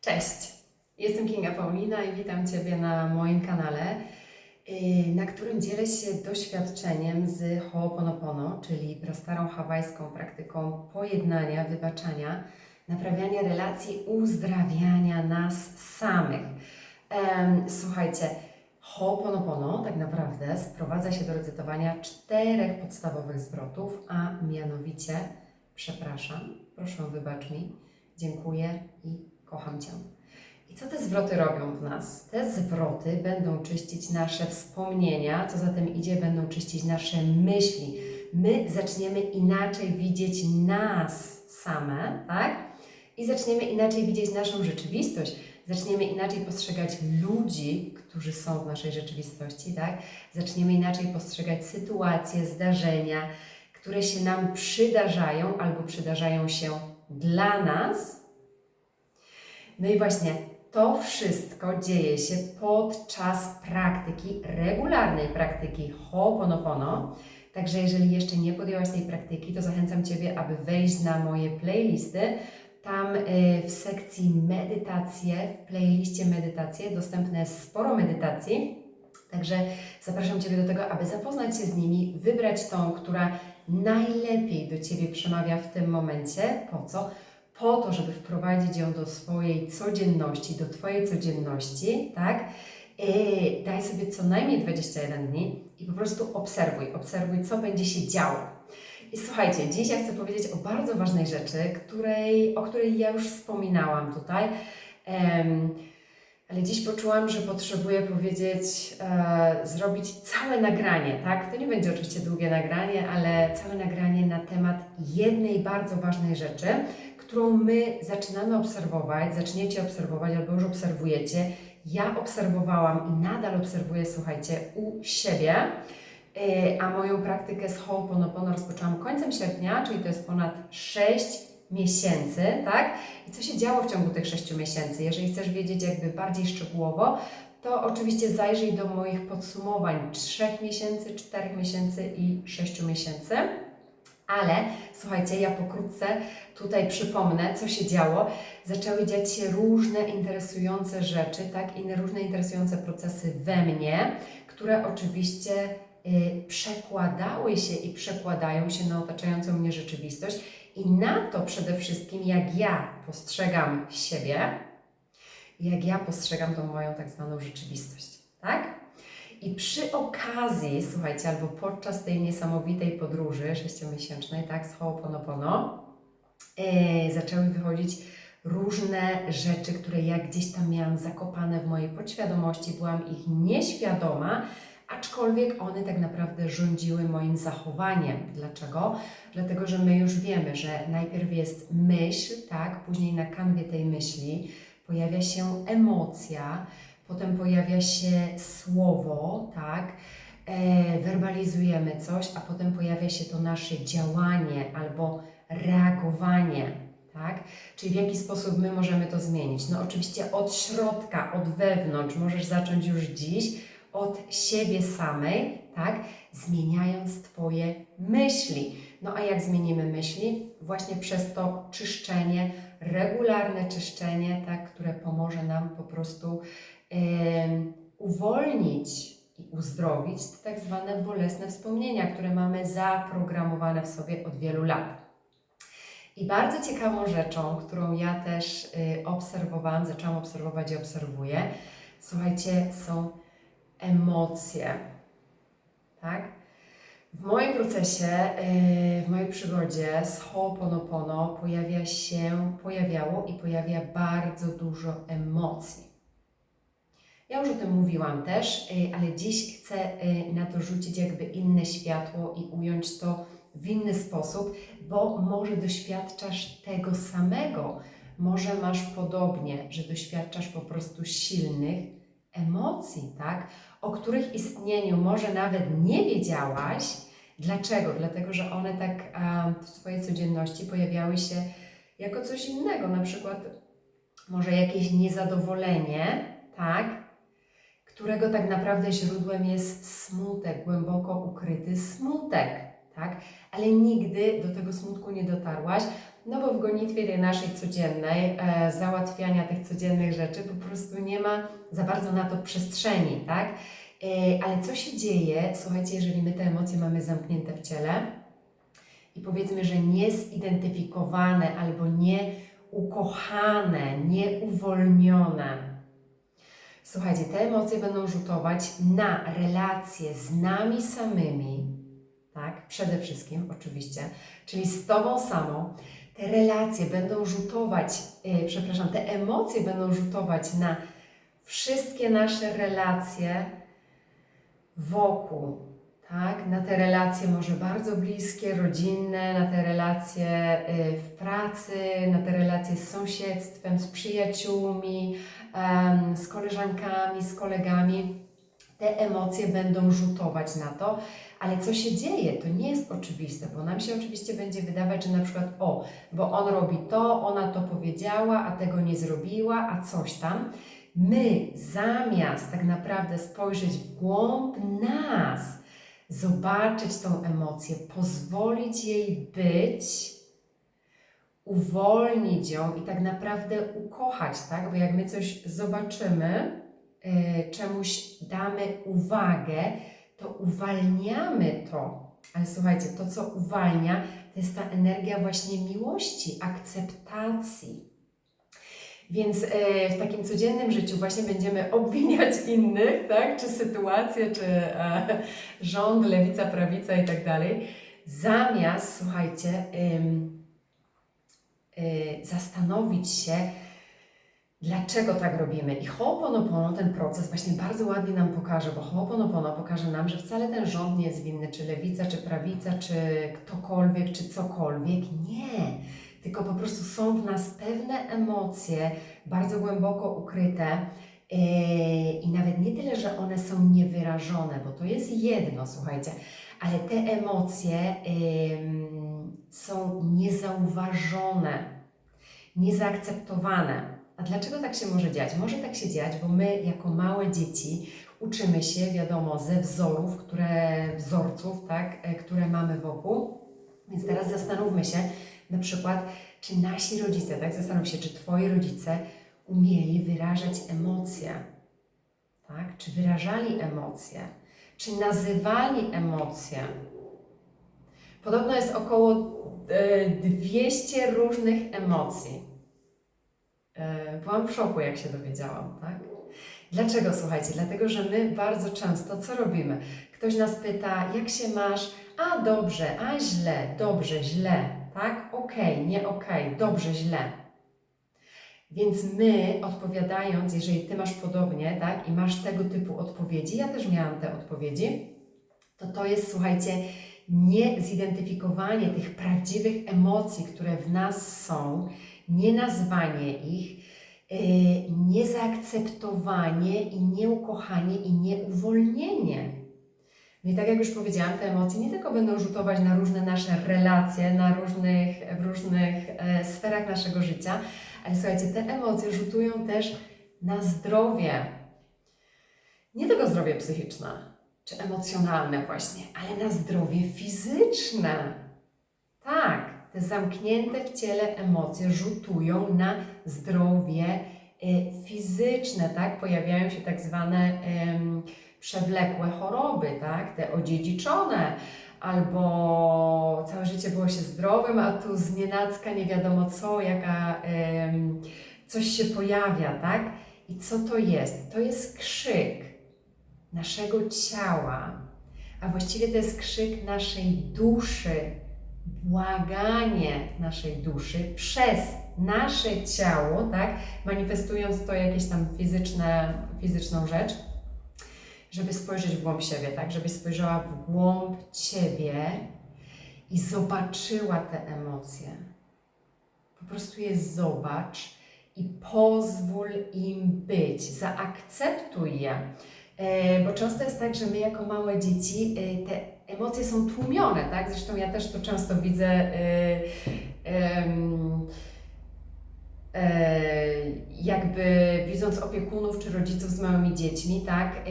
Cześć, jestem Kinga Paulina i witam Ciebie na moim kanale, yy, na którym dzielę się doświadczeniem z Ho'oponopono, czyli prastarą hawajską praktyką pojednania, wybaczania, naprawiania relacji, uzdrawiania nas samych. Słuchajcie, Ho'oponopono tak naprawdę sprowadza się do recytowania czterech podstawowych zwrotów, a mianowicie przepraszam, proszę wybacz mi, dziękuję i kocham Cię. I co te zwroty robią w nas? Te zwroty będą czyścić nasze wspomnienia, co za tym idzie, będą czyścić nasze myśli. My zaczniemy inaczej widzieć nas same, tak? I zaczniemy inaczej widzieć naszą rzeczywistość. Zaczniemy inaczej postrzegać ludzi, którzy są w naszej rzeczywistości, tak? Zaczniemy inaczej postrzegać sytuacje, zdarzenia, które się nam przydarzają albo przydarzają się dla nas, no i właśnie to wszystko dzieje się podczas praktyki, regularnej praktyki Ho'oponopono. Także jeżeli jeszcze nie podjęłaś tej praktyki, to zachęcam Ciebie, aby wejść na moje playlisty. Tam y, w sekcji medytacje, w playliście medytacje dostępne jest sporo medytacji. Także zapraszam Ciebie do tego, aby zapoznać się z nimi, wybrać tą, która najlepiej do Ciebie przemawia w tym momencie. Po co? Po to, żeby wprowadzić ją do swojej codzienności, do Twojej codzienności, tak? Yy, daj sobie co najmniej 21 dni i po prostu obserwuj, obserwuj, co będzie się działo. I słuchajcie, dziś ja chcę powiedzieć o bardzo ważnej rzeczy, której, o której ja już wspominałam tutaj. Em, ale dziś poczułam, że potrzebuję powiedzieć, e, zrobić całe nagranie, tak? To nie będzie oczywiście długie nagranie, ale całe nagranie na temat jednej bardzo ważnej rzeczy, którą my zaczynamy obserwować, zaczniecie obserwować albo już obserwujecie. Ja obserwowałam i nadal obserwuję, słuchajcie, u siebie, Yy, a moją praktykę z Ho'oponopono rozpoczęłam końcem sierpnia, czyli to jest ponad 6 miesięcy, tak? I co się działo w ciągu tych 6 miesięcy? Jeżeli chcesz wiedzieć jakby bardziej szczegółowo, to oczywiście zajrzyj do moich podsumowań 3 miesięcy, 4 miesięcy i 6 miesięcy. Ale słuchajcie, ja pokrótce tutaj przypomnę, co się działo. Zaczęły dziać się różne interesujące rzeczy, tak, i różne interesujące procesy we mnie, które oczywiście y, przekładały się i przekładają się na otaczającą mnie rzeczywistość i na to przede wszystkim, jak ja postrzegam siebie, jak ja postrzegam tą moją tak zwaną rzeczywistość, tak? I przy okazji, słuchajcie, albo podczas tej niesamowitej podróży sześciomiesięcznej, tak, z Ho'oponopono, yy, zaczęły wychodzić różne rzeczy, które ja gdzieś tam miałam zakopane w mojej podświadomości, byłam ich nieświadoma, aczkolwiek one tak naprawdę rządziły moim zachowaniem. Dlaczego? Dlatego, że my już wiemy, że najpierw jest myśl, tak, później na kanwie tej myśli pojawia się emocja, potem pojawia się słowo, tak, e, werbalizujemy coś, a potem pojawia się to nasze działanie albo reagowanie, tak? Czyli w jaki sposób my możemy to zmienić? No oczywiście od środka, od wewnątrz, możesz zacząć już dziś, od siebie samej, tak? Zmieniając Twoje myśli. No a jak zmienimy myśli? Właśnie przez to czyszczenie, regularne czyszczenie, tak, które pomoże nam po prostu uwolnić i uzdrowić te tak zwane bolesne wspomnienia, które mamy zaprogramowane w sobie od wielu lat. I bardzo ciekawą rzeczą, którą ja też y, obserwowałam, zaczęłam obserwować i obserwuję, słuchajcie, są emocje. Tak? W moim procesie, yy, w mojej przygodzie z Ho'oponopono pojawia się, pojawiało i pojawia bardzo dużo emocji. Ja już o tym mówiłam też, yy, ale dziś chcę yy, na to rzucić jakby inne światło i ująć to w inny sposób, bo może doświadczasz tego samego, może masz podobnie, że doświadczasz po prostu silnych emocji, tak? O których istnieniu może nawet nie wiedziałaś. Dlaczego? Dlatego, że one tak w swojej codzienności pojawiały się jako coś innego, na przykład może jakieś niezadowolenie, tak? Którego tak naprawdę źródłem jest smutek, głęboko ukryty smutek, tak? Ale nigdy do tego smutku nie dotarłaś, No bo w gonitwie tej naszej codziennej, e, załatwiania tych codziennych rzeczy, po prostu nie ma za bardzo na to przestrzeni, tak? E, ale co się dzieje, słuchajcie, jeżeli my te emocje mamy zamknięte w ciele i powiedzmy, że niezidentyfikowane albo nieukochane, nieuwolnione, Słuchajcie, te emocje będą rzutować na relacje z nami samymi, tak? Przede wszystkim, oczywiście, czyli z Tobą samą. Te relacje będą rzutować, e, przepraszam, te emocje będą rzutować na wszystkie nasze relacje wokół, tak? Na te relacje może bardzo bliskie, rodzinne, na te relacje e, w pracy, na te relacje z sąsiedztwem, z przyjaciółmi, z koleżankami, z kolegami. Te emocje będą rzutować na to, ale co się dzieje, to nie jest oczywiste, bo nam się oczywiście będzie wydawać, że na przykład o, bo on robi to, ona to powiedziała, a tego nie zrobiła, a coś tam. My zamiast tak naprawdę spojrzeć w głąb nas, zobaczyć tą emocję, pozwolić jej być, uwolnić ją i tak naprawdę ukochać, tak? Bo jak my coś zobaczymy, y, czemuś damy uwagę, to uwalniamy to. Ale słuchajcie, to co uwalnia, to jest ta energia właśnie miłości, akceptacji. Więc e, w takim codziennym życiu właśnie będziemy obwiniać innych, tak? Czy sytuację, czy e, rząd, lewica, prawica i tak dalej. Zamiast, słuchajcie, y, zastanowić się, dlaczego tak robimy. I Ho'oponopono, ten proces właśnie bardzo ładnie nam pokaże, bo Ho'oponopono pokaże nam, że wcale ten rząd nie jest winny, czy lewica, czy prawica, czy ktokolwiek, czy cokolwiek. Nie. Tylko po prostu są w nas pewne emocje, bardzo głęboko ukryte, yy, i nawet nie tyle, że one są niewyrażone, bo to jest jedno, słuchajcie, ale te emocje ym, są niezauważone, niezaakceptowane. A dlaczego tak się może dziać? Może tak się dziać, bo my jako małe dzieci uczymy się, wiadomo, ze wzorów, które, wzorców, tak, e, które mamy wokół. Więc teraz zastanówmy się, na przykład, czy nasi rodzice, tak, zastanów się, czy Twoi rodzice umieli wyrażać emocje, tak, czy wyrażali emocje, czy nazywali emocje. Podobno jest około e, 200 różnych emocji. E, Byłam w szoku, jak się dowiedziałam, tak? Dlaczego, słuchajcie? Dlatego, że my bardzo często co robimy? Ktoś nas pyta, jak się masz? A dobrze, a źle, dobrze, źle, tak? Okej, nie okej, dobrze, źle. Więc my odpowiadając, jeżeli ty masz podobnie, tak, i masz tego typu odpowiedzi, ja też miałam te odpowiedzi, to to jest, słuchajcie, nie zidentyfikowanie tych prawdziwych emocji, które w nas są, nie nazwanie ich, yy, nie zaakceptowanie i nie ukochanie i nie uwolnienie. No i tak jak już powiedziałam, te emocje nie tylko będą rzutować na różne nasze relacje, na różnych, w różnych e, sferach naszego życia, ale słuchajcie, te emocje rzutują też na zdrowie. Nie tylko zdrowie psychiczne czy emocjonalne właśnie, ale na zdrowie fizyczne. Tak, te zamknięte w ciele emocje rzutują na zdrowie y, fizyczne, tak? Pojawiają się tak zwane przewlekłe choroby, tak? Te odziedziczone, albo całe życie było się zdrowym, a tu z nienacka nie wiadomo co, jaka coś się pojawia, tak? I co to jest? To jest krzyk naszego ciała, a właściwie to jest krzyk naszej duszy, błaganie naszej duszy przez nasze ciało, tak, manifestując to jakieś tam fizyczne, fizyczną rzecz, żeby spojrzeć w głąb siebie, tak, żebyś spojrzała w głąb Ciebie i zobaczyła te emocje. Po prostu je zobacz i pozwól im być, zaakceptuj je. E, Bo często jest tak, że my jako małe dzieci e, te emocje są tłumione, tak? Zresztą ja też to często widzę, em, e, jakby widząc opiekunów czy rodziców z małymi dziećmi, tak? E,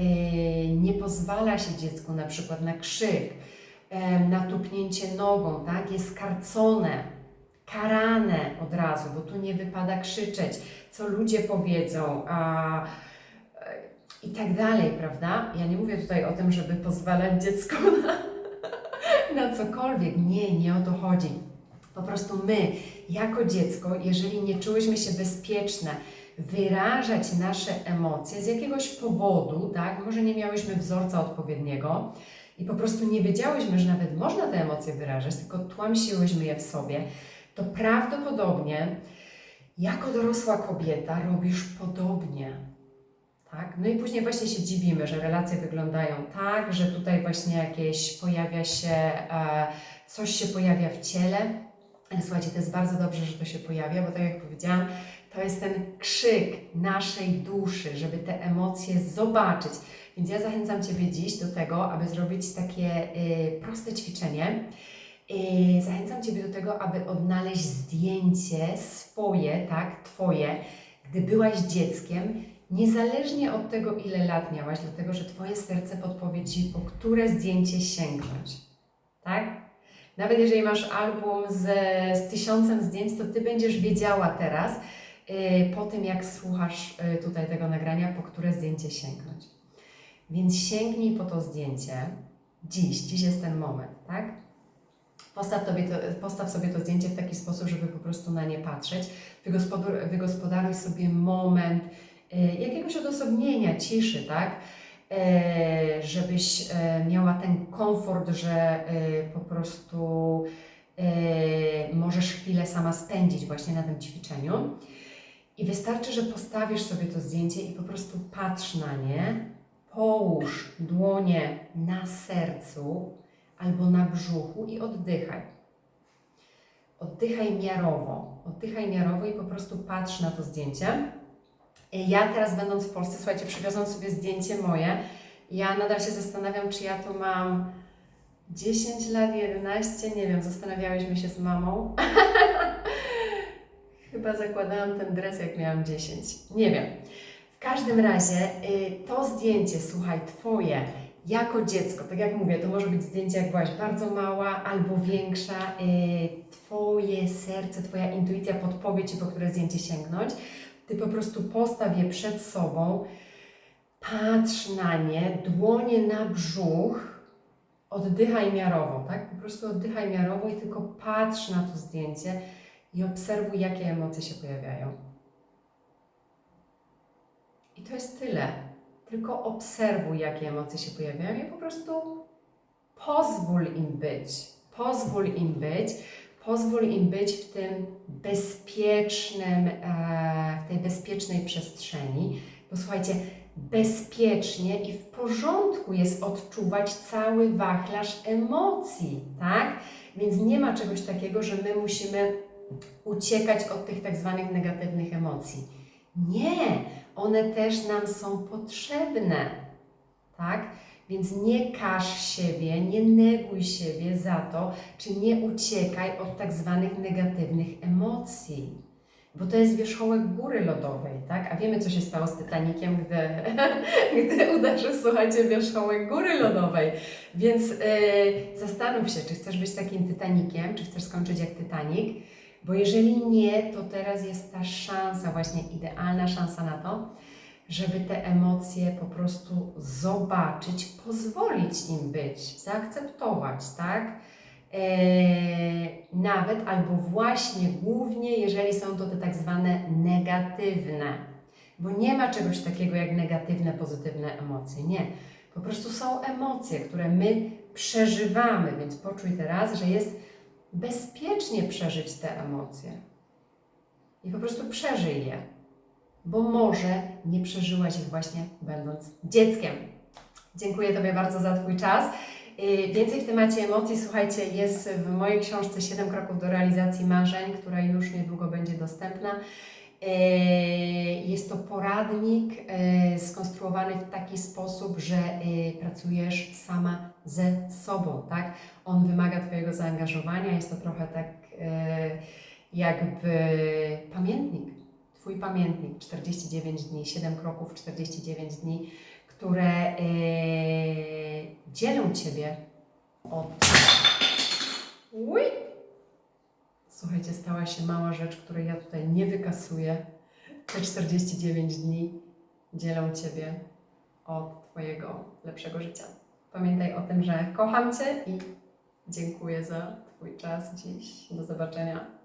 Nie pozwala się dziecku na przykład na krzyk, em, na tupnięcie nogą, tak? Jest karcone. karane od razu, bo tu nie wypada krzyczeć, co ludzie powiedzą, a, i tak dalej, prawda? Ja nie mówię tutaj o tym, żeby pozwalać dziecku na, na cokolwiek. Nie, nie o to chodzi. Po prostu my, jako dziecko, jeżeli nie czułyśmy się bezpieczne, wyrażać nasze emocje z jakiegoś powodu, tak? Może nie miałyśmy wzorca odpowiedniego i po prostu nie wiedziałyśmy, że nawet można te emocje wyrażać, tylko tłamsiłyśmy je w sobie, to prawdopodobnie jako dorosła kobieta robisz podobnie. Tak? No i później właśnie się dziwimy, że relacje wyglądają tak, że tutaj właśnie jakieś pojawia się, e, coś się pojawia w ciele. Słuchajcie, to jest bardzo dobrze, że to się pojawia, bo tak jak powiedziałam, to jest ten krzyk naszej duszy, żeby te emocje zobaczyć. Więc ja zachęcam Ciebie dziś do tego, aby zrobić takie y, proste ćwiczenie. Y, zachęcam Ciebie do tego, aby odnaleźć zdjęcie swoje, tak, Twoje, gdy byłaś dzieckiem, niezależnie od tego, ile lat miałaś, dlatego że Twoje serce podpowie Ci, po które zdjęcie sięgnąć. Tak? Nawet jeżeli masz album z, z tysiącem zdjęć, to Ty będziesz wiedziała teraz, y, po tym jak słuchasz y, tutaj tego nagrania, po które zdjęcie sięgnąć. Więc sięgnij po to zdjęcie dziś, dziś jest ten moment, tak? Postaw, tobie to, postaw sobie to zdjęcie w taki sposób, żeby po prostu na nie patrzeć. Wygospodar, wygospodaruj sobie moment y, jakiegoś odosobnienia, ciszy, tak? E, żebyś e, miała ten komfort, że e, po prostu możesz chwilę sama spędzić właśnie na tym ćwiczeniu. I wystarczy, że postawisz sobie to zdjęcie i po prostu patrz na nie, połóż dłonie na sercu albo na brzuchu i oddychaj. Oddychaj miarowo, oddychaj miarowo i po prostu patrz na to zdjęcie. Ja teraz będąc w Polsce, słuchajcie, przywiozłam sobie zdjęcie moje. Ja nadal się zastanawiam, czy ja tu mam 10 lat, 11, nie wiem, zastanawiałyśmy się z mamą. Chyba zakładałam ten dres, jak miałam 10. Nie wiem. W każdym razie y, to zdjęcie, słuchaj, Twoje, jako dziecko, tak jak mówię, to może być zdjęcie, jak byłaś bardzo mała albo większa, y, Twoje serce, Twoja intuicja podpowie Ci, po które zdjęcie sięgnąć. Ty po prostu postaw je przed sobą, patrz na nie, dłonie na brzuch, oddychaj miarowo, tak? Po prostu oddychaj miarowo i tylko patrz na to zdjęcie i obserwuj, jakie emocje się pojawiają. I to jest tyle. Tylko obserwuj, jakie emocje się pojawiają i po prostu pozwól im być. Pozwól im być. Pozwól im być w tym bezpiecznym, e, w tej bezpiecznej przestrzeni. Bo słuchajcie, bezpiecznie i w porządku jest odczuwać cały wachlarz emocji, tak? Więc nie ma czegoś takiego, że my musimy uciekać od tych tak zwanych negatywnych emocji. Nie, one też nam są potrzebne, tak? Więc nie każ siebie, nie neguj siebie za to, czy nie uciekaj od tak zwanych negatywnych emocji. Bo to jest wierzchołek góry lodowej, tak? A wiemy, co się stało z Titanikiem, gdy, gdy uderzył, słuchajcie, wierzchołek góry lodowej. Więc yy, zastanów się, czy chcesz być takim Titanikiem, czy chcesz skończyć jak Titanic. Bo jeżeli nie, to teraz jest ta szansa, właśnie idealna szansa na to, żeby te emocje po prostu zobaczyć, pozwolić im być, zaakceptować, tak? Eee, nawet albo właśnie głównie, jeżeli są to te tak zwane negatywne. Bo nie ma czegoś takiego jak negatywne, pozytywne emocje. Nie. Po prostu są emocje, które my przeżywamy, więc poczuj teraz, że jest bezpiecznie przeżyć te emocje. I po prostu przeżyj je, bo może nie przeżyłaś ich właśnie będąc dzieckiem. Dziękuję Tobie bardzo za Twój czas. Yy, Więcej w temacie emocji, słuchajcie, jest w mojej książce 7 kroków do realizacji marzeń, która już niedługo będzie dostępna. Yy, Jest to poradnik yy, skonstruowany w taki sposób, że pracujesz sama ze sobą, tak? On wymaga Twojego zaangażowania, jest to trochę tak jakby pamiętnik, Twój pamiętnik 49 dni, 7 kroków 49 dni, które yy, dzielą Ciebie od... Uj! Słuchajcie, stała się mała rzecz, której ja tutaj nie wykasuję. Te 49 dni dzielą Ciebie od Twojego lepszego życia. Pamiętaj o tym, że kocham Cię i dziękuję za Twój czas dziś. Do zobaczenia